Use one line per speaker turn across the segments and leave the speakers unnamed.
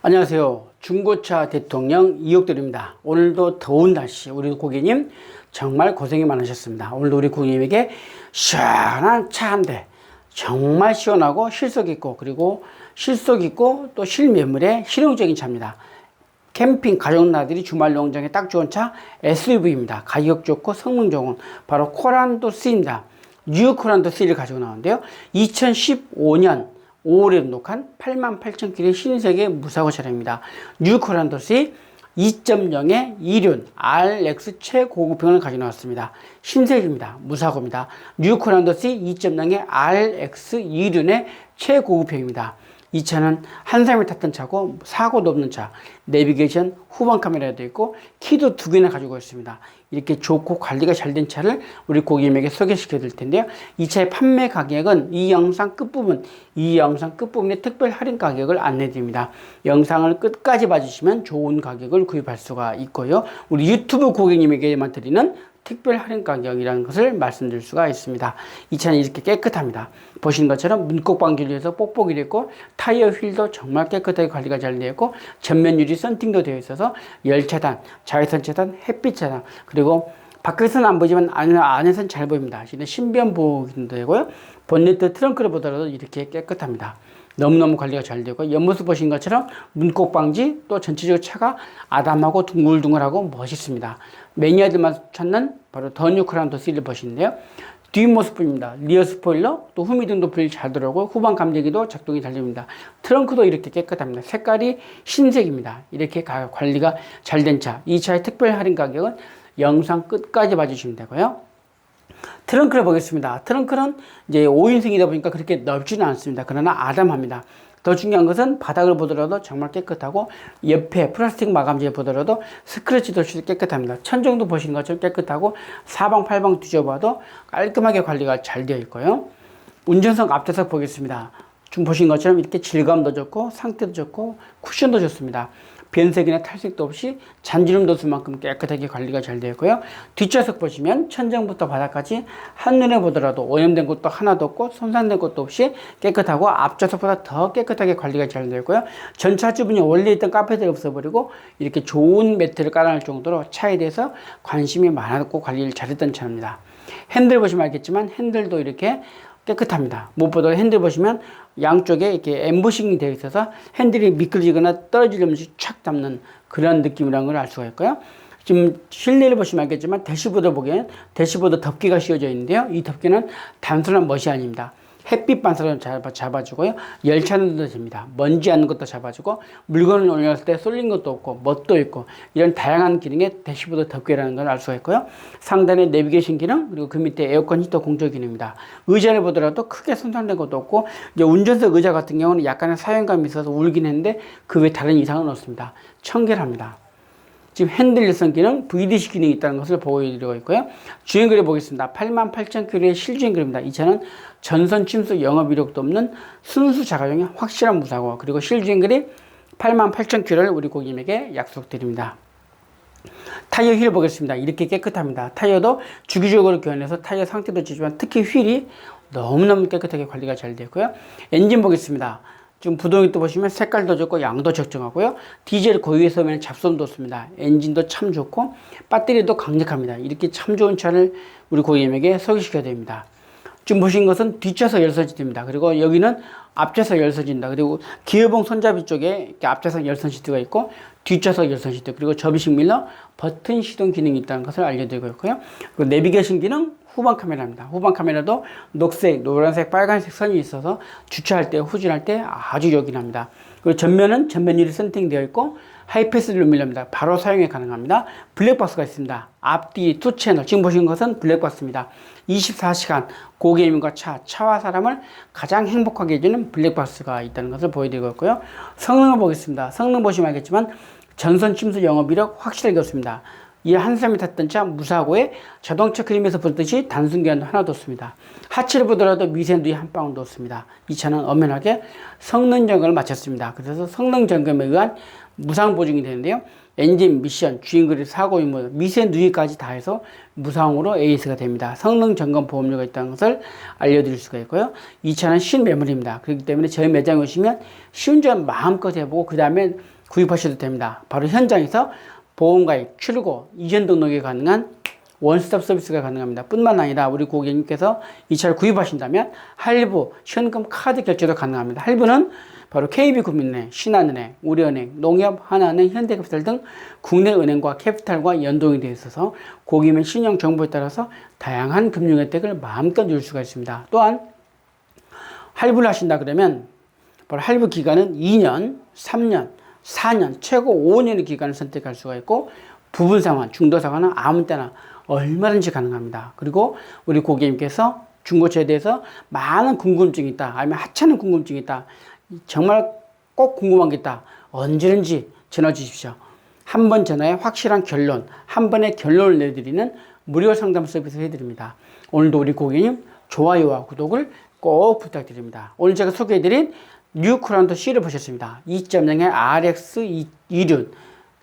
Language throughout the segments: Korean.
안녕하세요. 중고차 대통령 이옥돌입니다. 오늘도 더운 날씨 우리 고객님 정말 고생이 많으셨습니다. 오늘도 우리 고객님에게 시원한 차 한 대 정말 시원하고 실속 있고 그리고 실속 있고 또 실매물의 실용적인 차입니다. 캠핑 가족나들이 주말 농장에 딱 좋은 차 SUV입니다. 가격 좋고 성능 좋은 바로 코란도 C입니다. 뉴 코란도 C를 가지고 나오는데요. 2015년 5월에 등록한 88,000km의 신세계 무사고 차량입니다. 뉴 코란도 C 2.0의 이륜 RX 최고급형을 가지고 나왔습니다. 신세계입니다. 무사고입니다. 뉴 코란도 C 2.0의 RX 이륜의 최고급형입니다. 이 차는 한 사람이 탔던 차고 사고도 없는 차. 내비게이션 후방 카메라도 있고 키도 두 개나 가지고 있습니다. 이렇게 좋고 관리가 잘 된 차를 우리 고객님에게 소개시켜 드릴 텐데요. 이 차의 판매 가격은 이 영상 끝부분 이 영상 끝부분에 특별 할인 가격을 안내 드립니다. 영상을 끝까지 봐주시면 좋은 가격을 구입할 수가 있고요. 우리 유튜브 고객님에게만 드리는 특별 할인 가격이라는 것을 말씀드릴 수가 있습니다. 이 차는 이렇게 깨끗합니다. 보시는 것처럼 문콕 방지로해서 뽁뽁이 됐고 타이어 휠도 정말 깨끗하게 관리가 잘 되어 있고 전면 유리 썬팅도 되어 있어서 열 차단, 자외선 차단, 햇빛 차단 그리고 밖에서는 안 보지만 안, 안에서는 잘 보입니다. 신변 보호기도 되고요. 본네트 트렁크를 보더라도 이렇게 깨끗합니다. 너무너무 관리가 잘 되고 옆모습 보신 것처럼 문콕 방지 또 전체적으로 차가 아담하고 둥글둥글하고 멋있습니다. 매니아들만 찾는 바로 더 뉴크란도 시를 보시는데요. 뒷모습입니다. 리어 스포일러, 또 후미등도 불잘 들어오고 후방 감지기도 작동이 잘 됩니다. 트렁크도 이렇게 깨끗합니다. 색깔이 흰색입니다. 이렇게 관리가 잘 된 차. 이 차의 특별 할인 가격은 영상 끝까지 봐주시면 되고요. 트렁크를 보겠습니다. 트렁크는 이제 5인승이다 보니까 그렇게 넓지는 않습니다. 그러나 아담합니다. 더 중요한 것은 바닥을 보더라도 정말 깨끗하고 옆에 플라스틱 마감재 보더라도 스크래치도 없이 깨끗합니다. 천정도 보시는 것처럼 깨끗하고 사방팔방 뒤져봐도 깔끔하게 관리가 잘 되어 있고요. 운전석 앞좌석 보겠습니다. 지금 보신 것처럼 이렇게 질감도 좋고 상태도 좋고 쿠션도 좋습니다. 변색이나 탈색도 없이 잔주름도 없을 만큼 깨끗하게 관리가 잘 되어 있고요. 뒷좌석 보시면 천장부터 바닥까지 한눈에 보더라도 오염된 것도 하나도 없고 손상된 것도 없이 깨끗하고 앞좌석보다 더 깨끗하게 관리가 잘 되어 있고요. 전차 주변에 원래 있던 카페들이 없어버리고 이렇게 좋은 매트를 깔아놓을 정도로 차에 대해서 관심이 많았고 관리를 잘했던 차입니다. 핸들 보시면 알겠지만 핸들도 이렇게 깨끗합니다. 무엇보다 핸들 보시면 양쪽에 이렇게 엠보싱이 되어 있어서 핸들이 미끄러지거나 떨어지려면서 촥 잡는 그런 느낌이라는 걸 알 수가 있고요. 지금 실내를 보시면 알겠지만 대시보드 보기엔 대시보드 덮개가 씌워져 있는데요. 이 덮개는 단순한 멋이 아닙니다. 햇빛 반사를 잡아, 잡아주고요. 열차는도 됩니다. 먼지 않는 것도 잡아주고 물건을 올렸을 때 쏠린 것도 없고 멋도 있고 이런 다양한 기능의 대시보드 덮개라는 걸 알 수가 있고요. 상단에 내비게이션 기능 그리고 그 밑에 에어컨 히터 공조 기능입니다. 의자를 보더라도 크게 손상된 것도 없고 이제 운전석 의자 같은 경우는 약간의 사용감이 있어서 울긴 했는데 그 외 다른 이상은 없습니다. 청결합니다. 지금 핸들 일선 기능, VDC 기능이 있다는 것을 보여드리고 있고요. 주행 거리 보겠습니다. 88,000km의 실주행 거리입니다. 이 차는 전선 침수 영업 이력도 없는 순수 자가용의 확실한 무사고 그리고 실주행 거리 88,000km를 우리 고객님에게 약속드립니다. 타이어 휠 보겠습니다. 이렇게 깨끗합니다. 타이어도 주기적으로 교환해서 타이어 상태도 좋지만 특히 휠이 너무너무 깨끗하게 관리가 잘 되고요. 엔진 보겠습니다. 지금 부동이 또 보시면 색깔도 좋고 양도 적정하고요. 디젤 고유에서면 잡선도 없습니다. 엔진도 참 좋고 배터리도 강력합니다. 이렇게 참 좋은 차를 우리 고객님에게 소개시켜야 됩니다. 지금 보신 것은 뒷좌석 열선시트입니다. 그리고 여기는 앞좌석 열선입니다. 그리고 기어봉 손잡이 쪽에 앞좌석 열선 시트가 있고 뒷좌석 열선 시트 그리고 접이식 밀러 버튼 시동 기능이 있다는 것을 알려드리고 있고요. 그리고 내비게이션 기능 후방 카메라입니다. 후방 카메라도 녹색, 노란색, 빨간색 선이 있어서 주차할 때, 후진할 때 아주 요긴합니다. 그리고 전면은 전면 유리 선팅되어 있고 하이패스 루밀러입니다. 바로 사용이 가능합니다. 블랙박스가 있습니다. 앞뒤 투 채널 지금 보신 것은 블랙박스입니다. 24시간 고객님과 차, 차와 사람을 가장 행복하게 해주는 블랙박스가 있다는 것을 보여드리고 있고요. 성능을 보겠습니다. 성능 보시면 알겠지만 전선 침수 영업 이력 확실하게 없습니다. 이 한 사람이 탔던 차 무사고에 자동차 그림에서 보듯이 단순기한도 하나도 없습니다. 하체를 보더라도 미세누이 한 방울도 없습니다. 이 차는 엄연하게 성능 점검을 마쳤습니다. 그래서 성능 점검에 의한 무상 보증이 되는데요. 엔진, 미션, 주행거리, 사고 유무, 미세 누이까지 다 해서 무상으로 AS가 됩니다. 성능 점검 보험료가 있다는 것을 알려드릴 수가 있고요. 이 차는 신 매물입니다. 그렇기 때문에 저희 매장에 오시면 시운전 마음껏 해보고 그 다음에 구입하셔도 됩니다. 바로 현장에서 보험가입, 출고, 이전 등록이 가능한 원스톱 서비스가 가능합니다. 뿐만 아니라 우리 고객님께서 이 차를 구입하신다면 할부, 현금, 카드 결제도 가능합니다. 할부는 바로 KB국민은행, 신한은행, 우리은행, 농협, 하나은행, 현대캐피탈 등 국내 은행과 캐피탈과 연동이 되어 있어서 고객의 신용 정보에 따라서 다양한 금융 혜택을 마음껏 누릴 수가 있습니다. 또한 할부를 하신다 그러면 바로 할부 기간은 2년, 3년, 4년, 최고 5년의 기간을 선택할 수가 있고 부분 상환, 중도 상환은 아무 때나 얼마든지 가능합니다. 그리고 우리 고객님께서 중고차에 대해서 많은 궁금증이 있다. 아니면 하찮은 궁금증이 있다. 정말 꼭 궁금한 게 있다. 언제든지 전화 주십시오. 한 번 전화에 확실한 결론, 한 번에 결론을 내드리는 무료 상담 서비스 해드립니다. 오늘도 우리 고객님 좋아요와 구독을 꼭 부탁드립니다. 오늘 제가 소개해드린 뉴크란도 C를 보셨습니다. 2.0의 RX 2륜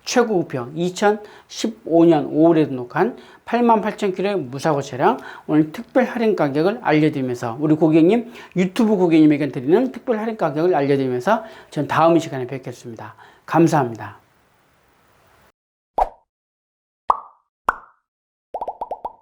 최고 우평 2015년 5월에 등록한 88,000km의 무사고 차량 오늘 특별 할인 가격을 알려드리면서 우리 고객님 유튜브 고객님에게 드리는 특별 할인 가격을 알려드리면서 전 다음 이 시간에 뵙겠습니다. 감사합니다.